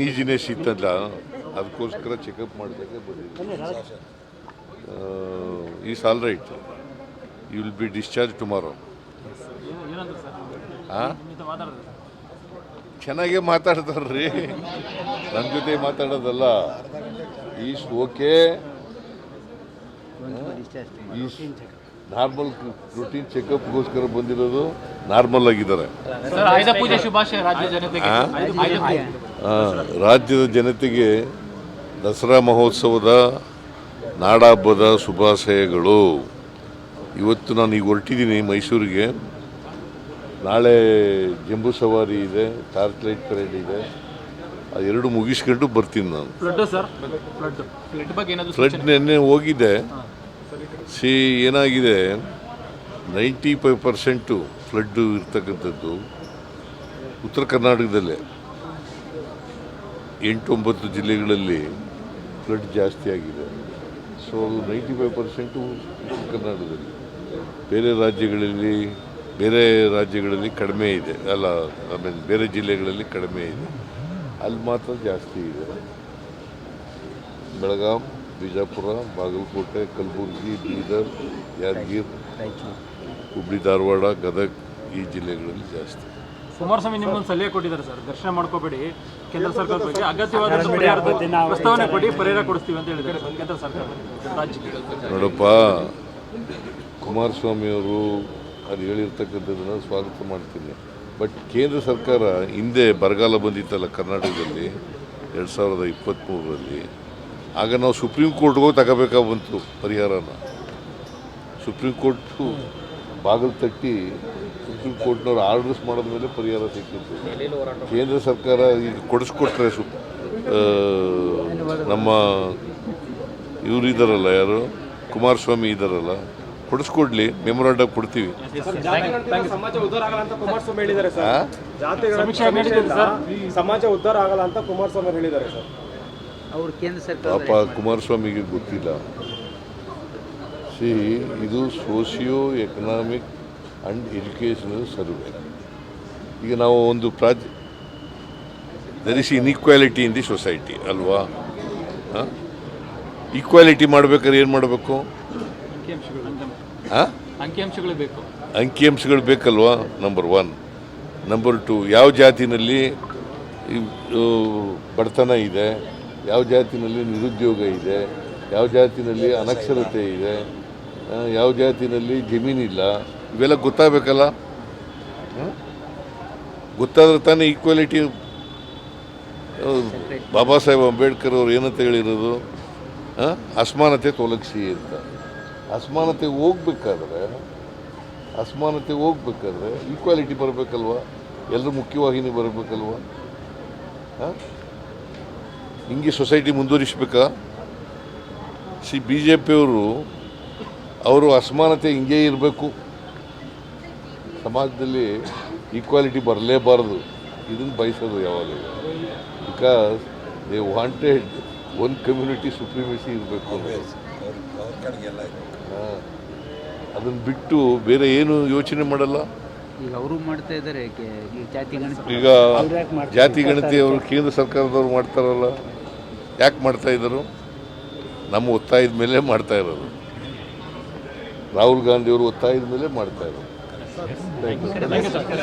ಅನೀಸಿನೆಸ್ ಇತ್ತಲ್ಲ ಅದಕ್ಕೋಸ್ಕರ ಚೆಕಪ್ ಮಾಡಿದಾಗ ಬಂದಿದೆ is all right you will be discharge tomorrow ಏನಂದ್ರೆ ಸರ್ ಹಾಂ ನಿಮ್ಮಿಂದ ಮಾತಾಡಿದ್ರೆ ಚೆನ್ನಾಗೇ ಮಾತಾಡ್ತಾರ್ರಿ. ನನ್ನ ಜೊತೆ ಮಾತಾಡೋದಲ್ಲ. Is okay is normal routine ಚೆಕಪ್ಗೋಸ್ಕರ ಬಂದಿರೋದು ನಾರ್ಮಲ್ ಆಗಿದ್ದಾರೆ. ಆ? ಆ, ರಾಜ್ಯದ ಜನತೆಗೆ ದಸರಾ ಮಹೋತ್ಸವದ ನಾಡಹಬ್ಬದ ಶುಭಾಶಯಗಳು. ಇವತ್ತು ನಾನು ಈಗ ಹೊರಟಿದ್ದೀನಿ ಮೈಸೂರಿಗೆ. ನಾಳೆ ಜಂಬೂ ಸವಾರಿ ಇದೆ ಟಾರ್ಚ್ ಲೈಟ್ ಪರೇಡ್ ಇದೆ. ಎರಡು ಮುಗಿಸ್ಕೊಂಡು ಬರ್ತೀನಿ ನಾನು. ಫ್ಲಡ್ ನೆನ್ನೆ ಹೋಗಿದೆ. ಸಿ ಏನಾಗಿದೆ? ನೈಂಟಿ ಫೈವ್ ಪರ್ಸೆಂಟು ಫ್ಲಡ್ಡು ಇರ್ತಕ್ಕಂಥದ್ದು ಉತ್ತರ ಕರ್ನಾಟಕದಲ್ಲೇ. ಎಂಟೊಂಬತ್ತು ಜಿಲ್ಲೆಗಳಲ್ಲಿ ಫ್ಲಡ್ ಜಾಸ್ತಿ ಆಗಿದೆ. ಸೊ ನೈಂಟಿ ಫೈವ್ ಪರ್ಸೆಂಟು ಉತ್ತರ ಕರ್ನಾಟಕದಲ್ಲಿ. ಬೇರೆ ರಾಜ್ಯಗಳಲ್ಲಿ ಬೇರೆ ರಾಜ್ಯಗಳಲ್ಲಿ ಕಡಿಮೆ ಇದೆ. ಅಲ್ಲ ಐ ಮೀನ್ ಬೇರೆ ಜಿಲ್ಲೆಗಳಲ್ಲಿ ಕಡಿಮೆ ಇದೆ. ಅಲ್ಲಿ ಮಾತ್ರ ಜಾಸ್ತಿ ಇದೆ. ಬೆಳಗಾಂ ಬಿಜಾಪುರ ಬಾಗಲಕೋಟೆ ಕಲಬುರಗಿ ಬೀದರ್ ಯಾದಗಿರ್ ಹುಬ್ಬಳ್ಳಿ ಧಾರವಾಡ ಗದಗ ಈ ಜಿಲ್ಲೆಗಳಲ್ಲಿ ಜಾಸ್ತಿ. ಕುಮಾರಸ್ವಾಮಿ ನಿಮ್ಮೊಂದು ಸಲಹೆ ಕೊಟ್ಟಿದ್ದಾರೆ ಸರ್. ದರ್ಶನ ಮಾಡ್ಕೋಬೇಡಿ. ಕೇಂದ್ರ ಸರ್ಕಾರ ಬಗ್ಗೆ ಅಗತ್ಯವಾದ ಪರಿಹಾರದ ಪ್ರಸ್ತಾವನೆ ಕೊಡಿ ಪರಿಹಾರ ಕೊಡಿಸ್ತೀವಿ ಅಂತ ಹೇಳಿದ್ದಾರೆ ಸರ್ ಕೇಂದ್ರ ಸರ್ಕಾರ. ರಾಜ್ಯಕ್ಕೆ. ನೋಡಪ್ಪ ಕುಮಾರಸ್ವಾಮಿಯವರು ಅದು ಹೇಳಿರ್ತಕ್ಕಂಥದ್ದನ್ನು ಸ್ವಾಗತ ಮಾಡ್ತೀನಿ. ಬಟ್ ಕೇಂದ್ರ ಸರ್ಕಾರ ಹಿಂದೆ ಬರಗಾಲ ಬಂದಿತ್ತಲ್ಲ ಕರ್ನಾಟಕದಲ್ಲಿ ಎರಡು ಸಾವಿರದ ಇಪ್ಪತ್ತ್ಮೂರರಲ್ಲಿ ಆಗ ನಾವು ಸುಪ್ರೀಂ ಕೋರ್ಟ್ಗೆ ಹೋಗಿ ತಗೋಬೇಕಾಗಿ ಬಂತು ಪರಿಹಾರನ? ಸುಪ್ರೀಂ ಕೋರ್ಟು ಬಾಗಿಲು ತಟ್ಟಿ ಸುಪ್ರೀಂ ಕೋರ್ಟ್ನವ್ರು ಆರ್ಡರ್ಸ್ ಮಾಡಿದ ಮೇಲೆ ಪರಿಹಾರ ಸಿಕ್ಕಿತ್ತು. ಕೇಂದ್ರ ಸರ್ಕಾರ ಈಗ ಕೊಡಿಸ್ಕೊಟ್ರೆ ಸು ನಮ್ಮ ಇವರು ಇದ್ದಾರಲ್ಲ ಯಾರು? ಕುಮಾರಸ್ವಾಮಿ ಇದ್ದಾರಲ್ಲ ಕೊಡಿಸ್ಕೊಡ್ಲಿ ಮೆಮೊರಾಂಡ್ ಕೊಡ್ತೀವಿ. ಸಮಾಜ ಉದ್ಧಾರ ಆಗಲ್ಲ ಅಂತ ಕುಮಾರಸ್ವಾಮಿ ಹೇಳಿದ್ದಾರೆ ಸರ್. ಜಾತಿಗಳ ಸಮೀಕ್ಷೆ ನಡೆದಿದೆ ಸರ್. ಸಮಾಜ ಉದ್ಧಾರ ಆಗಲ್ಲ ಅಂತ ಕುಮಾರಸ್ವಾಮಿ ಹೇಳಿದ್ದಾರೆ ಸರ್. ಅವರು ಕೇಂದ್ರ ಸರ್ಕಾರ ಪಾಪ ಕುಮಾರಸ್ವಾಮಿಗೆ ಗೊತ್ತಿಲ್ಲ. ಸಿ ಇದು socio economic and educational survey ಈಗ ನಾವು ಒಂದು ಪ್ರಾಜ್ there is inequality in the society ಅಲ್ವಾ? ಈಕ್ವಾಲಿಟಿ ಮಾಡ್ಬೇಕಾದ್ರೆ ಏನು ಮಾಡಬೇಕು? ಅಂಕಿಅಂಶಗಳು ಬೇಕು. ಅಂಕಿಅಂಶಗಳು ಬೇಕಲ್ವಾ? ನಂಬರ್ ಒನ್ ನಂಬರ್ ಟು ಯಾವ ಜಾತಿನಲ್ಲಿ ಬಡತನ ಇದೆ? ಯಾವ ಜಾತಿನಲ್ಲಿ ನಿರುದ್ಯೋಗ ಇದೆ? ಯಾವ ಜಾತಿನಲ್ಲಿ ಅನಕ್ಷರತೆ ಇದೆ? ಯಾವ ಜಾತಿನಲ್ಲಿ ಜಮೀನಿಲ್ಲ? ಇವೆಲ್ಲ ಗೊತ್ತಾಗಬೇಕಲ್ಲ? ಗೊತ್ತಾದ್ರೆ ತಾನೇ ಈಕ್ವಾಲಿಟಿ ಬಾಬಾ ಸಾಹೇಬ್ ಅಂಬೇಡ್ಕರ್ ಅವ್ರು ಏನಂತ ಹೇಳಿರೋದು? ಅಸಮಾನತೆ ತೊಲಗಿಸಿ ಅಂತ. ಅಸಮಾನತೆ ಹೋಗ್ಬೇಕಾದ್ರೆ ಅಸಮಾನತೆ ಹೋಗ್ಬೇಕಾದ್ರೆ ಈಕ್ವಾಲಿಟಿ ಬರಬೇಕಲ್ವ? ಎಲ್ಲರೂ ಮುಖ್ಯವಾಹಿನಿ ಬರಬೇಕಲ್ವ? ಹಿಂಗೆ ಸೊಸೈಟಿ ಮುಂದುವರಿಸ್ಬೇಕಾ? ಸಿ ಬಿ ಜೆ ಪಿಯವರು ಅವರು ಅಸಮಾನತೆ ಹಿಂಗೆ ಇರಬೇಕು. ಸಮಾಜದಲ್ಲಿ ಈಕ್ವಾಲಿಟಿ ಬರಲೇಬಾರದು. ಇದನ್ನು ಬಯಸೋದು ಯಾವಾಗ because they wanted one community supremacy ಇರಬೇಕು ಅದನ್ನು ಬಿಟ್ಟು ಬೇರೆ ಏನು ಯೋಚನೆ ಮಾಡಲ್ಲ. ಈಗ ಅವರು ಮಾಡ್ತಾ ಇದ್ದಾರೆ ಜಾತಿ ಗಣತಿ ಈಗ ಜಾತಿ ಗಣತಿ ಅವರು ಕೇಂದ್ರ ಸರ್ಕಾರದವರು ಮಾಡ್ತಾರಲ್ಲ. ಯಾಕೆ ಮಾಡ್ತಾ ಇದ್ದರು? ನಮ್ಮ ಒತ್ತಾಯದ ಮೇಲೆ ಮಾಡ್ತಾ ಇರೋದು. ರಾಹುಲ್ ಗಾಂಧಿಯವರು ಒತ್ತಾಯದ ಮೇಲೆ ಮಾಡ್ತಾ ಇರೋದು. Thank you.